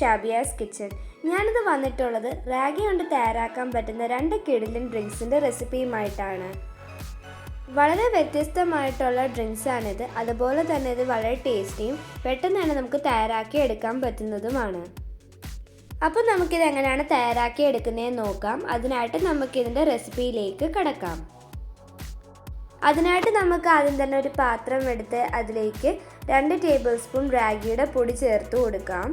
Shabiya's kitchen. ഞാനിത് വന്നിട്ടുള്ളത് റാഗി കൊണ്ട് തയ്യാറാക്കാൻ പറ്റുന്ന രണ്ട് കിടിലൻ ഡ്രിങ്ക്സിന്റെ റെസിപ്പിയുമായിട്ടാണ്. വളരെ വ്യത്യസ്തമായിട്ടുള്ള ഡ്രിങ്ക്സാണിത് അതുപോലെ തന്നെ ഇത് വളരെ ടേസ്റ്റിയും പെട്ടെന്ന് തന്നെ നമുക്ക് തയ്യാറാക്കി എടുക്കാൻ പറ്റുന്നതുമാണ്. അപ്പോൾ നമുക്കിത് എങ്ങനെയാണ് തയ്യാറാക്കി എടുക്കുന്നതെന്ന് നോക്കാം. അതിനായിട്ട് നമുക്കിതിന്റെ റെസിപ്പിയിലേക്ക് കടക്കാം. അതിനായിട്ട് നമുക്ക് ആദ്യം തന്നെ ഒരു പാത്രം എടുത്ത് അതിലേക്ക് രണ്ട് ടേബിൾ സ്പൂൺ റാഗിയുടെ പൊടി ചേർത്ത് കൊടുക്കാം.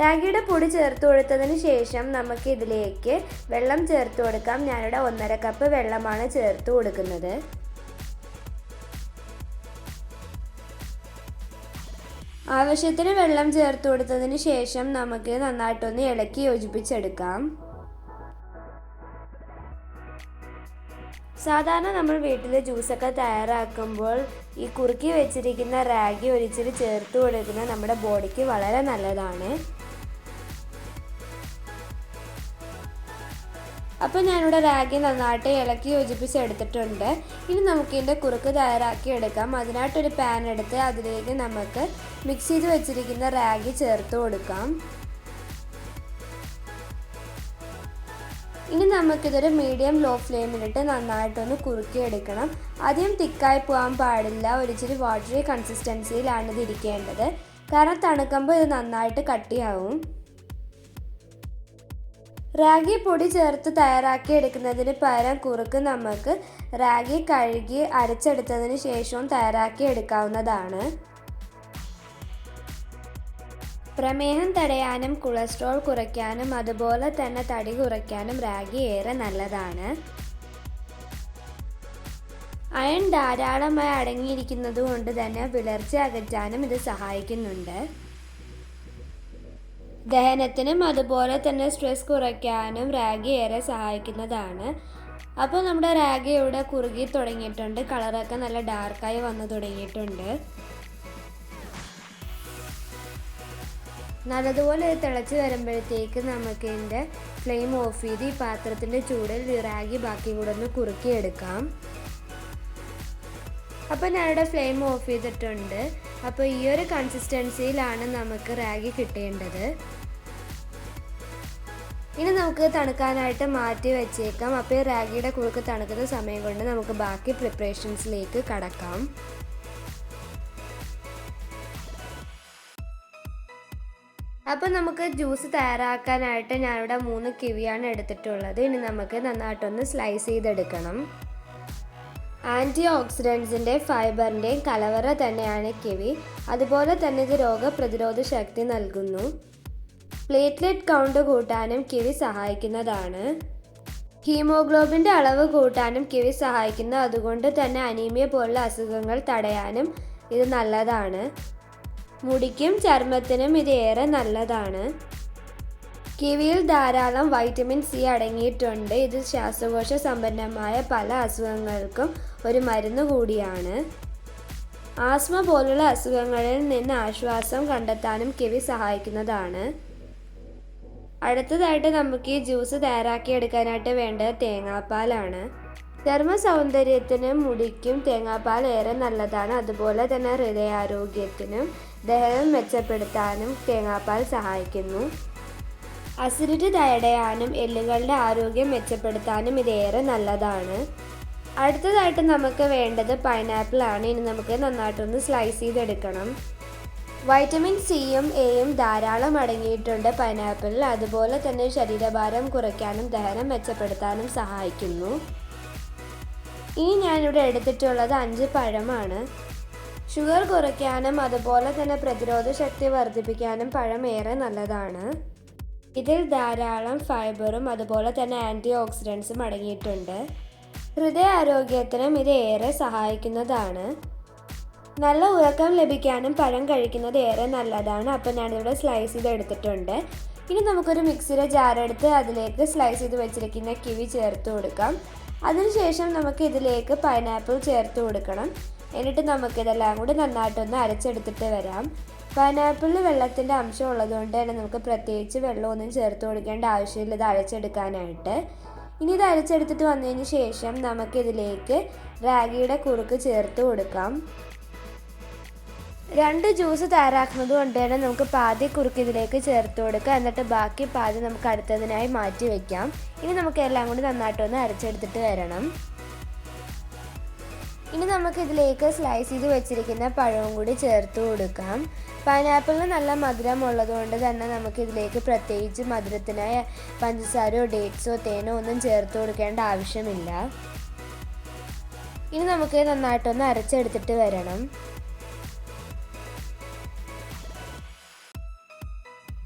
റാഗിയുടെ പൊടി ചേർത്ത് കൊടുത്തതിന് ശേഷം നമുക്ക് ഇതിലേക്ക് വെള്ളം ചേർത്ത് കൊടുക്കാം. ഞാനിവിടെ ഒന്നര കപ്പ് വെള്ളമാണ് ചേർത്ത് കൊടുക്കുന്നത്. ആവശ്യത്തിന് വെള്ളം ചേർത്ത് കൊടുത്തതിന് ശേഷം നമുക്ക് നന്നായിട്ടൊന്ന് ഇളക്കി യോജിപ്പിച്ചെടുക്കാം. സാധാരണ നമ്മൾ വീട്ടിൽ ജ്യൂസൊക്കെ തയ്യാറാക്കുമ്പോൾ ഈ കുറുക്കി വെച്ചിരിക്കുന്ന റാഗി ഒരിച്ചിരി ചേർത്ത് കൊടുക്കുന്നത് നമ്മുടെ ബോഡിക്ക് വളരെ നല്ലതാണ്. അപ്പോൾ ഞാനിവിടെ റാഗി നന്നായിട്ട് ഇളക്കി യോജിപ്പിച്ച് എടുത്തിട്ടുണ്ട് ഇനി നമുക്കിതിന്റെ കുറുക്ക് തയ്യാറാക്കി എടുക്കാം. അതിനായിട്ടൊരു പാൻ എടുത്ത് അതിലേക്ക് നമുക്ക് മിക്സ് ചെയ്ത് വെച്ചിരിക്കുന്ന റാഗി ചേർത്ത് കൊടുക്കാം. ഇനി നമുക്കിതൊരു മീഡിയം ലോ ഫ്ലെയിമിലിട്ട് നന്നായിട്ടൊന്ന് കുറുക്കിയെടുക്കണം. ആദ്യം തിക്കായി പോകാൻ പാടില്ല. ഒരിച്ചിരി വാട്ടറി കൺസിസ്റ്റൻസിയിലാണ് ഇത് ഇരിക്കേണ്ടത്. കാരണം തണുക്കുമ്പോൾ ഇത് നന്നായിട്ട് കട്ടിയാവും. റാഗി പൊടി ചേർത്ത് തയ്യാറാക്കി എടുക്കുന്നതിന് പകരം കുറുക്ക് നമുക്ക് റാഗി കഴുകി അരച്ചെടുത്തതിന് ശേഷവും തയ്യാറാക്കി എടുക്കാവുന്നതാണ്. പ്രമേഹം തടയാനും കൊളസ്ട്രോൾ കുറയ്ക്കാനും അതുപോലെ തന്നെ തടി കുറയ്ക്കാനും റാഗി ഏറെ നല്ലതാണ്. അയൺ ധാരാളമായി അടങ്ങിയിരിക്കുന്നത് കൊണ്ട് തന്നെ വിളർച്ച അകറ്റാനും ഇത് സഹായിക്കുന്നുണ്ട്. ദഹനത്തിനും അതുപോലെ തന്നെ സ്ട്രെസ് കുറയ്ക്കാനും റാഗി ഏറെ സഹായിക്കുന്നതാണ്. അപ്പോൾ നമ്മുടെ റാഗി ഇവിടെ കുറുകി തുടങ്ങിയിട്ടുണ്ട്. കളറൊക്കെ നല്ല ഡാർക്കായി വന്നു തുടങ്ങിയിട്ടുണ്ട്. നല്ലതുപോലെ തിളച്ച് വരുമ്പോഴത്തേക്ക് നമുക്ക് ഇതിന്റെ ഫ്ലെയിം ഓഫ് ചെയ്ത് ഈ പാത്രത്തിന്റെ ചൂടിൽ റാഗി ബാക്കി കൂടെ ഒന്ന് കുറുക്കിയെടുക്കാം. അപ്പോൾ ഞാനിവിടെ ഫ്ലെയിം ഓഫ് ചെയ്തിട്ടുണ്ട്. അപ്പോൾ ഈ ഒരു കൺസിസ്റ്റൻസിയിലാണ് നമുക്ക് റാഗി കിട്ടേണ്ടത്. ഇനി നമുക്ക് തണുക്കാനായിട്ട് മാറ്റി വെച്ചേക്കാം. അപ്പോൾ ഈ റാഗിയുടെ കുറുക്ക് തണുക്കുന്ന സമയം കൊണ്ട് നമുക്ക് ബാക്കി പ്രിപ്പറേഷൻസിലേക്ക് കടക്കാം. അപ്പോൾ നമുക്ക് ജ്യൂസ് തയ്യാറാക്കാനായിട്ട് ഞാനിവിടെ മൂന്ന് കിവിയാണ് എടുത്തിട്ടുള്ളത്. ഇനി നമുക്ക് നന്നായിട്ടൊന്ന് സ്ലൈസ് ചെയ്തെടുക്കണം. ആന്റി ഓക്സിഡൻസിന്റെ ഫൈബറിന്റെയും കലവറ തന്നെയാണ് കിവി. അതുപോലെ തന്നെ ഇത് രോഗപ്രതിരോധ ശക്തി നൽകുന്നു. പ്ലേറ്റ്ലെറ്റ് കൗണ്ട് കൂട്ടാനും കിവി സഹായിക്കുന്നതാണ്. ഹീമോഗ്ലോബിന്റെ അളവ് കൂട്ടാനും കിവി സഹായിക്കുന്നു. അതുകൊണ്ട് തന്നെ അനീമിയ പോലുള്ള അസുഖങ്ങൾ തടയാനും ഇത് നല്ലതാണ്. മുടിക്കും ചർമ്മത്തിനും ഇത് ഏറെ നല്ലതാണ്. കിവിയിൽ ധാരാളം വൈറ്റമിൻ സി അടങ്ങിയിട്ടുണ്ട്. ഇത് ശ്വാസകോശ സമ്പന്നമായ പല അസുഖങ്ങൾക്കും ഒരു മരുന്ന് കൂടിയാണ്. ആസ്മ പോലുള്ള അസുഖങ്ങളിൽ നിന്ന് ആശ്വാസം കണ്ടെത്താനും കിവി സഹായിക്കുന്നതാണ്. അടുത്തതായിട്ട് നമുക്ക് ഈ ജ്യൂസ് തയ്യാറാക്കി എടുക്കാനായിട്ട് വേണ്ടത് തേങ്ങാപ്പാലാണ്. ചർമ്മ സൗന്ദര്യത്തിനും മുടിക്കും തേങ്ങാപ്പാൽ ഏറെ നല്ലതാണ്. അതുപോലെ തന്നെ ഹൃദയാരോഗ്യത്തിനും ദഹനം മെച്ചപ്പെടുത്താനും തേങ്ങാപ്പാൽ സഹായിക്കുന്നു. അസിഡിറ്റി തടയാനും എല്ലുകളുടെ ആരോഗ്യം മെച്ചപ്പെടുത്താനും ഇത് ഏറെ നല്ലതാണ്. അടുത്തതായിട്ട് നമുക്ക് വേണ്ടത് പൈനാപ്പിൾ ആണ്. ഇനി നമുക്ക് നന്നായിട്ടൊന്ന് സ്ലൈസ് ചെയ്തെടുക്കണം. വൈറ്റമിൻ സിയും എയും ധാരാളം അടങ്ങിയിട്ടുണ്ട് പൈനാപ്പിളിൽ അതുപോലെ തന്നെ ശരീരഭാരം കുറയ്ക്കാനും ദഹനം മെച്ചപ്പെടുത്താനും സഹായിക്കുന്നു. ഈ ഞാനിവിടെ എടുത്തിട്ടുള്ളത് അഞ്ച് പഴമാണ്. ഷുഗർ കുറയ്ക്കാനും അതുപോലെ തന്നെ പ്രതിരോധ ശക്തി വർദ്ധിപ്പിക്കാനും പഴം ഏറെ നല്ലതാണ്. ഇതിൽ ധാരാളം ഫൈബറും അതുപോലെ തന്നെ ആന്റി ഓക്സിഡൻസും അടങ്ങിയിട്ടുണ്ട്. ഹൃദയ ഹൃദയാരോഗ്യത്തിനും ഇത് ഏറെ സഹായിക്കുന്നതാണ്. നല്ല ഉറക്കം ലഭിക്കാനും പഴം കഴിക്കുന്നത് ഏറെ നല്ലതാണ്. അപ്പോൾ ഞാനിവിടെ സ്ലൈസ് ചെയ്ത് എടുത്തിട്ടുണ്ട്. ഇനി നമുക്കൊരു മിക്സിയുടെ ജാറെടുത്ത് അതിലേക്ക് സ്ലൈസ് ചെയ്ത് വെച്ചിരിക്കുന്ന കിവി ചേർത്ത് കൊടുക്കാം. അതിനുശേഷം നമുക്ക് ഇതിലേക്ക് പൈനാപ്പിൾ ചേർത്ത് കൊടുക്കണം. എന്നിട്ട് നമുക്കിതെല്ലാം കൂടി നന്നായിട്ടൊന്ന് അരച്ചെടുത്തിട്ട് വരാം. പൈനാപ്പിളിൽ വെള്ളത്തിന്റെ അംശം ഉള്ളതുകൊണ്ട് തന്നെ നമുക്ക് പ്രത്യേകിച്ച് വെള്ളമൊന്നും ചേർത്ത് കൊടുക്കേണ്ട ആവശ്യമില്ല. ഇത് അരച്ചെടുക്കാനായിട്ട്. ഇനി ഇത് അരച്ചെടുത്തിട്ട് വന്നതിന് ശേഷം നമുക്കിതിലേക്ക് റാഗിയുടെ കുറുക്ക് ചേർത്ത് കൊടുക്കാം. രണ്ട് ജ്യൂസ് തയ്യാറാക്കുന്നത് കൊണ്ട് തന്നെ നമുക്ക് പാതി കുറുക്ക് ഇതിലേക്ക് ചേർത്ത് കൊടുക്കുക. എന്നിട്ട് ബാക്കി പാതി നമുക്ക് അടുത്തതിനായി മാറ്റി വെക്കാം. ഇനി നമുക്ക് എല്ലാം കൂടി നന്നായിട്ടൊന്ന് അരച്ചെടുത്തിട്ട് വരണം. ഇനി നമുക്കിതിലേക്ക് സ്ലൈസ് ചെയ്ത് വെച്ചിരിക്കുന്ന പഴവും കൂടി ചേർത്ത് കൊടുക്കാം. പൈനാപ്പിളിന് നല്ല മധുരം ഉള്ളതുകൊണ്ട് തന്നെ നമുക്ക് ഇതിലേക്ക് പ്രത്യേകിച്ച് മധുരത്തിനായി പഞ്ചസാരയോ ഡേറ്റ്സോ തേനോ ഒന്നും ചേർത്ത് കൊടുക്കേണ്ട ആവശ്യമില്ല. ഇനി നമുക്ക് നന്നായിട്ടൊന്ന് അരച്ചെടുത്തിട്ട് വരണം.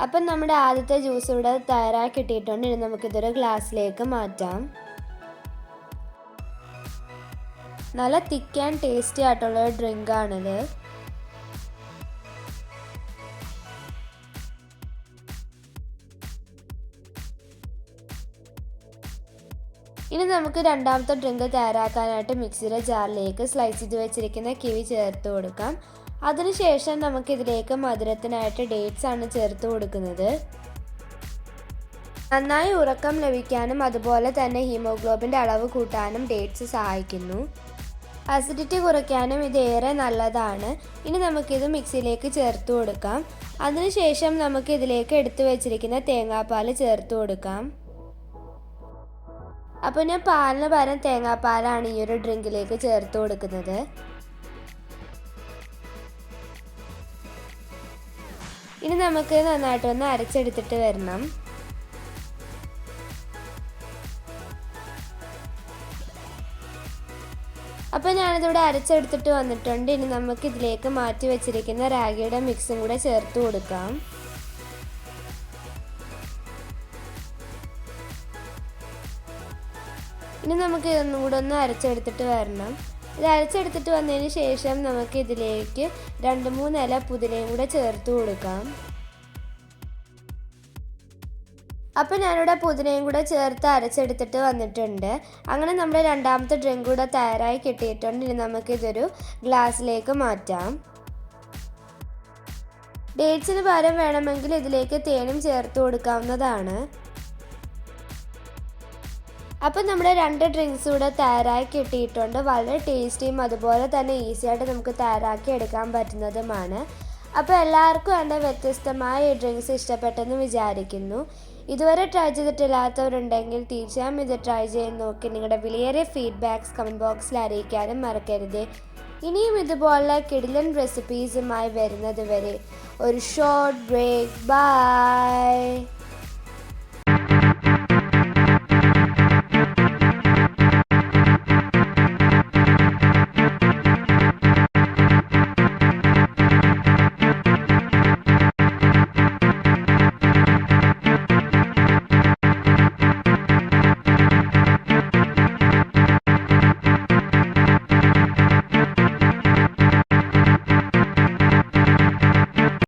അപ്പം നമ്മുടെ ആദ്യത്തെ ജ്യൂസ് ഇവിടെ തയ്യാറാക്കി കിട്ടിയിട്ടുണ്ട്. ഇനി നമുക്കിതൊരു ഗ്ലാസ്സിലേക്ക് മാറ്റാം. നല്ല തിക്ക് ആൻഡ് ടേസ്റ്റി ആയിട്ടുള്ള ഒരു നമുക്ക് രണ്ടാമത്തെ ഡ്രിങ്ക് തയ്യാറാക്കാനായിട്ട് മിക്സിയുടെ ജാറിലേക്ക് സ്ലൈസ് ചെയ്ത് വെച്ചിരിക്കുന്ന കിവി ചേർത്ത് കൊടുക്കാം. അതിനുശേഷം നമുക്കിതിലേക്ക് മധുരത്തിനായിട്ട് ഡേറ്റ്സ് ആണ് ചേർത്ത് കൊടുക്കുന്നത്. നന്നായി ഉറക്കം ലഭിക്കാനും അതുപോലെ തന്നെ ഹീമോഗ്ലോബിന്റെ അളവ് കൂട്ടാനും ഡേറ്റ്സ് സഹായിക്കുന്നു. അസിഡിറ്റി കുറയ്ക്കാനും ഇത് ഏറെ നല്ലതാണ്. ഇനി നമുക്കിത് മിക്സിയിലേക്ക് ചേർത്ത് കൊടുക്കാം. അതിനുശേഷം നമുക്ക് ഇതിലേക്ക് എടുത്തു വെച്ചിരിക്കുന്ന തേങ്ങാപ്പാൽ ചേർത്ത് കൊടുക്കാം. അപ്പോൾ ഞാൻ പാലിന് പകരം തേങ്ങാപ്പാലാണ് ഈ ഒരു ഡ്രിങ്കിലേക്ക് ചേർത്ത് കൊടുക്കുന്നത്. ഇനി നമുക്ക് നന്നായിട്ടൊന്ന് അരച്ചെടുത്തിട്ട് വരണം. അപ്പോൾ ഞാനിതിവിടെ അരച്ചെടുത്തിട്ട് വന്നിട്ടുണ്ട്. ഇനി നമുക്ക് ഇതിലേക്ക് മാറ്റി വെച്ചിരിക്കുന്ന റാഗിയുടെ മിക്സും കൂടെ ചേർത്ത് കൊടുക്കാം. ഇനി നമുക്ക് ഇതൊന്നും കൂടെ ഒന്ന് അരച്ചെടുത്തിട്ട് വരണം. ഇത് അരച്ചെടുത്തിട്ട് വന്നതിന് ശേഷം നമുക്ക് ഇതിലേക്ക് രണ്ട് മൂന്ന് ഇല പുതിനയും കൂടെ ചേർത്ത് കൊടുക്കാം. അപ്പോൾ ഞാനിവിടെ പുതിനയും കൂടെ ചേർത്ത് അരച്ചെടുത്തിട്ട് വന്നിട്ടുണ്ട്. അങ്ങനെ നമ്മുടെ രണ്ടാമത്തെ ഡ്രിങ്ക് കൂടെ തയ്യാറായി കിട്ടിയിട്ടുണ്ട്. ഇനി നമുക്കിതൊരു ഗ്ലാസ്സിലേക്ക് മാറ്റാം. ഡേറ്റ്സിന് പകരം വേണമെങ്കിൽ ഇതിലേക്ക് തേനും ചേർത്ത് കൊടുക്കാവുന്നതാണ്. അപ്പം നമ്മുടെ രണ്ട് ഡ്രിങ്ക്സ് കൂടെ തയ്യാറായി കിട്ടിയിട്ടുണ്ട്. വളരെ ടേസ്റ്റിയും അതുപോലെ തന്നെ ഈസി ആയിട്ട് നമുക്ക് തയ്യാറാക്കി എടുക്കാൻ പറ്റുന്നതുമാണ്. അപ്പോൾ എല്ലാവർക്കും എന്റെ വ്യത്യസ്തമായ ഈ ഡ്രിങ്ക്സ് ഇഷ്ടപ്പെട്ടെന്ന് വിചാരിക്കുന്നു. ഇതുവരെ ട്രൈ ചെയ്തിട്ടില്ലാത്തവരുണ്ടെങ്കിൽ തീർച്ചയായും ഇത് ട്രൈ ചെയ്യാൻ നോക്കി നിങ്ങളുടെ വിലയേറിയ ഫീഡ്ബാക്സ് കമന്റ് ബോക്സിൽ അറിയിക്കാനും മറക്കരുത്. ഇനിയും ഇതുപോലുള്ള കിടിലൻ റെസിപ്പീസുമായി വരുന്നത് വരെ ഒരു ഷോർട്ട് ബ്രേക്ക് ബൈ